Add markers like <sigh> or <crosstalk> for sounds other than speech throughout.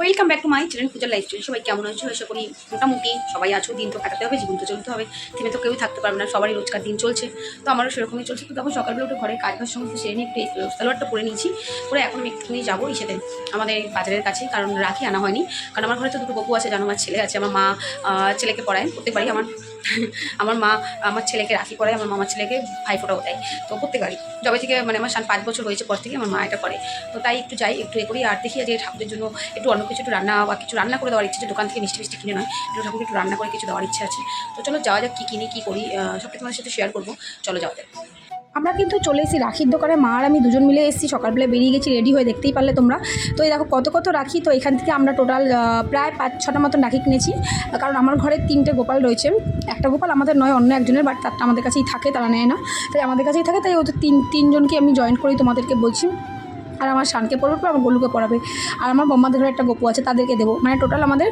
Welcome back to my channel life style সবাই কেমন আছো? আশা করি মোটামুটি সবাই আছো। দিন তো কাটাতে হবে, জীবন তো চলতে হবে। থেমে তো কেউই থাকতে পারবে না, সবারই রোজকার দিন চলছে। তো আমারও সেরকমই চলছে। তো তখন সকালবেলা উঠে ঘরে কাজ কাজ সমস্ত সেরে নিয়ে একটু সালোয়ারটা পরে নিয়েছি। পরে এখন আমি একটুখানি যাব ইসেতে আমাদের বাজারের কাছে, কারণ রাখি আনা হয়নি। কারণ আমার ঘরে তো দুটো বপু আছে, জানো আমার ছেলে আছে, আমার মা ছেলেকে পড়ায় প্রত্যেকবারই আমার আমার মা, আমার ছেলেকে রাখি করে আমার মামার ছেলেকে ভাই ফোটাও দেয়। তো করতে পারি। জবে থেকে মানে আমার সান পাঁচ বছর হয়েছে পর থেকে আমার মা এটা করে। তো তাই একটু যাই, একটু এ করি, আর দেখি যে ঠাকুরের জন্য একটু অন্য কিছু, একটু রান্না বা কিছু রান্না করে দেওয়ার ইচ্ছে দোকান থেকে মিষ্টি মিষ্টি কিনে নয়। একটু ঠাকুর একটু রান্না করে কিছু দেওয়ার ইচ্ছে আছে। তো চলো যাওয়া যাক, কী কিনি, কী করি সব কিছু সাথে শেয়ার করব। চলো যাওয়া যাক। আমরা কিন্তু চলে এসেছি রাখির দোকানে। মা আর আমি দুজন মিলে এসেছি। সকালবেলা বেরিয়ে গেছি রেডি হয়ে দেখতেই পারলে তোমরা। তো এই দেখো, কত কত রাখি। তো এখান থেকে আমরা টোটাল প্রায় পাঁচ, ছটা মতন রাখি কিনেছি। কারণ আমার ঘরে তিনটে গোপাল রয়েছে। একটা গোপাল আমাদের নয়, অন্য একজনের বাট তারটা আমাদের কাছেই থাকে, তারা নেয় না। তাই আমাদের কাছেই থাকে, তাই ওদের তিন, তিনজনকে আমি জয়েন করি তোমাদেরকে বলছি। আর আমার শানকে পড়বে পর আমার গোলুকে পড়াবে আর আমার বম্মাদের ঘরে একটা গোপু আছে, তাদেরকে দেবো। মানে টোটাল আমাদের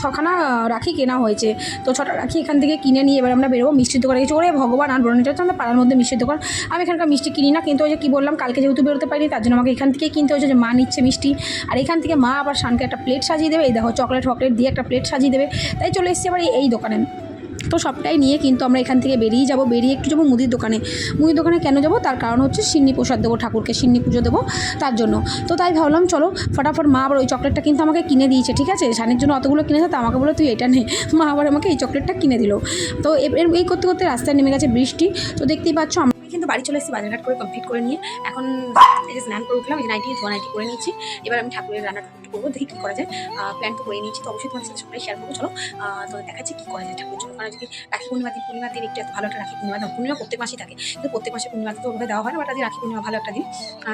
ছখানা রাখি কেনা হয়েছে। তো ছটা রাখি এখান থেকে কিনে নিয়ে এবার আমরা বেরোবো মিষ্টির দোকানে। গেছি ওরে ভগবান আর বরণিটা হচ্ছে আমাদের পাড়ার মধ্যে মিষ্টির দোকান। আমি এখানকার মিষ্টি কিনি না, কিন্তু ওই যে কী বললাম, কালকে যেহেতু বেরোতে পারিনি, তার জন্য আমাকে এখান থেকে কিনতে হয়েছে যে মা নিচ্ছে মিষ্টি। আর এখান থেকে মা আবার শানকে একটা প্লেট সাজিয়ে দেবে। এই দেখো চকলেট ফকলেট দিয়ে একটা প্লেট সাজিয়ে দেবে। তাই চলে এসেছি আবার এই দোকানে। তো সবটাই নিয়ে কিন্তু আমরা এখান থেকে বেরিয়ে যাব। বেরিয়ে একটু যাব মুদির দোকানে। মুদির দোকানে কেন যাব? তার কারণ হচ্ছে সিন্নি প্রসাদ দেবো, ঠাকুরকে সিন্নি পুজো দেবো তার জন্য। তো তাই ভাবলাম, চলো ফটাফট মা আবার ওই চকলেটটা কিন্তু আমাকে কিনে দিয়েছে, ঠিক আছে? সানের জন্য অতগুলো কিনেছে, তো আমাকে বলে, তুই এটা নে। মা আবার আমাকে এই চকলেটটা কিনে দিল। তো এই করতে করতে রাস্তায় নেমে গেছে বৃষ্টি। তো দেখতেই পাচ্ছ কিন্তু বাড়ি চলে এসেছি বাজারঘাট করে কমপ্লিট করে নিয়ে। এখন এই যে স্নান করে উঠলাম, এই নাইটি ধোয়া নাইটি করে নিয়েছি। এবার আমি ঠাকুরের রান্নাটা একটু করব, দেখি কী করা যায়। প্ল্যান তো করে নিয়েছি, তো অবশ্যই তোমার সাথে সবটাই শেয়ার করব। চলো তো দেখাচ্ছি কী করা যায় ঠাকুরের জন্য। কারণ যদি রাখি পূর্ণিমা, দিন পূর্ণিমা দিন একটু ভালো একটা রাখি পূর্ণিমা পূর্ণিমা প্রত্যেক মাসেই থাকে, কিন্তু প্রত্যেক মাসে পূর্ণিমাতে তো ওভাবে দেওয়া হয় না, বাট আজ রাখি পূর্ণিমা ভালো একটা দিন।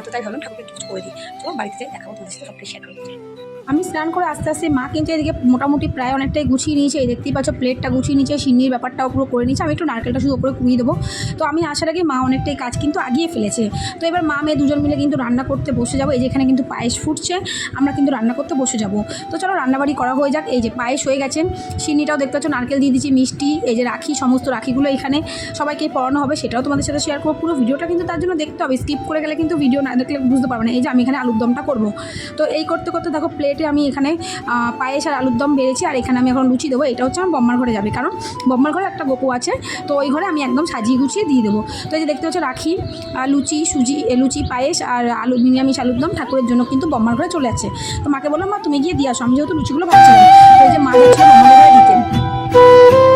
তো তাই ভাবলাম ঠাকুরকে একটু করে দিই। তো বাড়িতে যাই, দেখাবো তোমাদের সাথে, সবটাই শেয়ার করব। আমি স্নান করে আস্তে আস্তে মা কিন্তু এদিকে মোটামুটি প্রায় অনেকটাই গুছিয়ে নিয়েছে। এই দেখতেই পাচ্ছ প্লেটটা গুছিয়ে নিয়েছে, সিন্নির ব্যাপারটাও পুরো করে নিয়েছে। আমি একটু নারকেলটা শুধু উপরে কুড়িয়ে দেবো। তো আমি আসার আগে মা অনেকটাই কাজ কিন্তু আগিয়ে ফেলেছে। তো এবার মা, মেয়ে দুজন মিলে কিন্তু রান্না করতে বসে যাব। এই যে এখানে কিন্তু পায়েস ফুটছে, আমরা কিন্তু রান্না করতে বসে যাব। তো চলো রান্নাবাড়ি করা হয়ে যাক। এই যে পায়েস হয়ে গেছে। সিন্নিটাও দেখতে পাচ্ছ, নারকেল দিয়ে দিচ্ছি মিষ্টি, এই যে রাখি, সমস্ত রাখিগুলো এখানে সবাইকে পড়ানো হবে, সেটাও তোমাদের সাথে শেয়ার করব। পুরো ভিডিওটা কিন্তু তার জন্য দেখতে হবে। স্কিপ করে গেলে কিন্তু ভিডিও না দেখলে বুঝতে পারবে না। এই যে আমি এখানে আলুর দমটা করব। তো এই করতে করতে দেখো প্লেটে আমি এখানে পায়েস আর আলুর দম বেড়েছি, আর এখানে আমি এখন লুচি দেবো। এটা হচ্ছে আমার বম্মার ঘরে যাবে, কারণ বম্মার ঘরে একটা গোপু আছে, তো ওই ঘরে আমি একদম সাজিয়ে গুছিয়ে দিয়ে দেবো। তো এই যে দেখতে হচ্ছে রাখি লুচি, সুজি লুচি, পায়েস আর আলু, নিরামিষ আলুর দম ঠাকুরের জন্য কিন্তু বম্মার ঘরে চলে যাচ্ছে তো মাকে বললাম, মা, তুমি গিয়ে দিয়ে আসো, আমি যেহেতু লুচিগুলো ভাবছিলাম তো এই যে মা হচ্ছে বম্মার ঘরে দিতে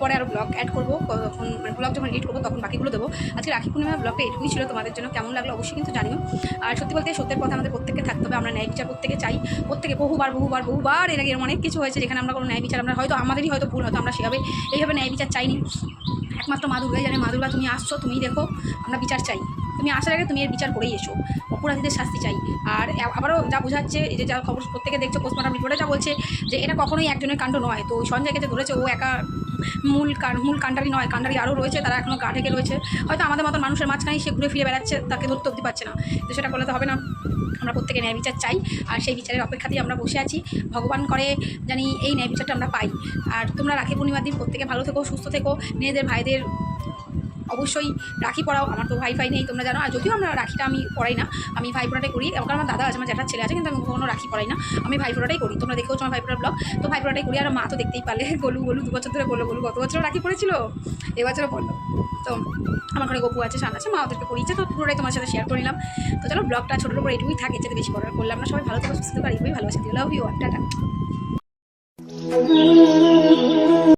পরে আরও ব্লগ অ্যাড করব, তখন মানে ব্লগ যখন এডিট করব, তখন বাকিগুলো দেবো। আজকে রাখি পূর্ণিমা ব্লগটা এটুকুই ছিল তোমাদের জন্য, কেমন লাগল অবশ্যই কিন্তু জানিও। আর সত্যি বলতে সত্যের পথে আমাদের প্রত্যেককে থাকতে হবে, আমরা ন্যায় বিচার প্রত্যেকে চাই। প্রত্যেকে বহুবার বহুবার বহুবার এর আগে অনেক কিছু হয়েছে যেখানে আমরা কোনো ন্যায় বিচার, আমরা হয়তো আমাদেরই হয়তো ভুল, হয়তো আমরা সেভাবে, এইভাবে ন্যায় বিচার চাইনি। একমাত্র মা দুর্গাই জানে, মা দুর্গা তুমি আসছো তুমি দেখো, আমরা বিচার চাই। তুমি আসার আগে তুমি এর বিচার করেই এসো, অপরাধীদের শাস্তি চাই। আর আবারও যা বোঝাচ্ছে যে যা খবর প্রত্যেকে দেখছ পোস্টমর্টম রিপোর্টে যা বলছে, যে এটা কখনোই একজনের কাণ্ড নয়। তো ওই সঞ্জয়কে যে ধরেছে, ও একা মূল কান, মূল কান্ডারি নয়, কান্ডারি আরও রয়েছে, তারা এখনও গা ঢেকে রয়েছে। হয়তো আমাদের মতন মানুষের মাঝখানেই সে ঘুরে ফিরে বেড়াচ্ছে, তাকে ধরতে অব্দি পাচ্ছে না। তো সেটা করলে তো হবে না। আমরা প্রত্যেকে ন্যায় বিচার চাই, আর সেই বিচারের অপেক্ষাতেই আমরা বসে আছি। ভগবান করে জানি এই ন্যায় বিচারটা আমরা পাই। আর তোমরা রাখি পূর্ণিমার দিন প্রত্যেকে ভালো থেকো, সুস্থ থেকো। মেয়েদের ভাইদের অবশ্যই রাখি পড়াও আমার তো ভাই ফাই নেই, তোমরা জানো। আর যদিও আমরা রাখিটা আমি পড়াই না, আমি ভাই ফোড়াটাই করি। এবং আমার দাদা আছে, আমার জ্যাঠার ছেলে আছে, কিন্তু আমি কখনো রাখি পড়াই না। আমি ভাই ফোড়াটাই করি। তোমরা দেখেও আমার ভাই ফোড়ার ব্লগ তো ভাই ফোড়াটাই করি, আর মা তো দেখতেই পারলে। <laughs> গোলু গোলু দু বছর ধরে বলল গোলু গত বছর রাখি পড়েছিল এবছরও পড়ল তো আমার ঘরে গপু আছে সান আছে, মা ওদেরকে করিয়েছে তো পুরোটাই তোমার সাথে শেয়ার করে নিলাম। তো চলো ব্লগটা ছোটোর উপর এটুকুই থাকে যেতে বেশি বড় করলাম না। সবাই ভালো থাকো, সুস্থ আর এইভাবেই ভালোবাসা দিও। Love you tata.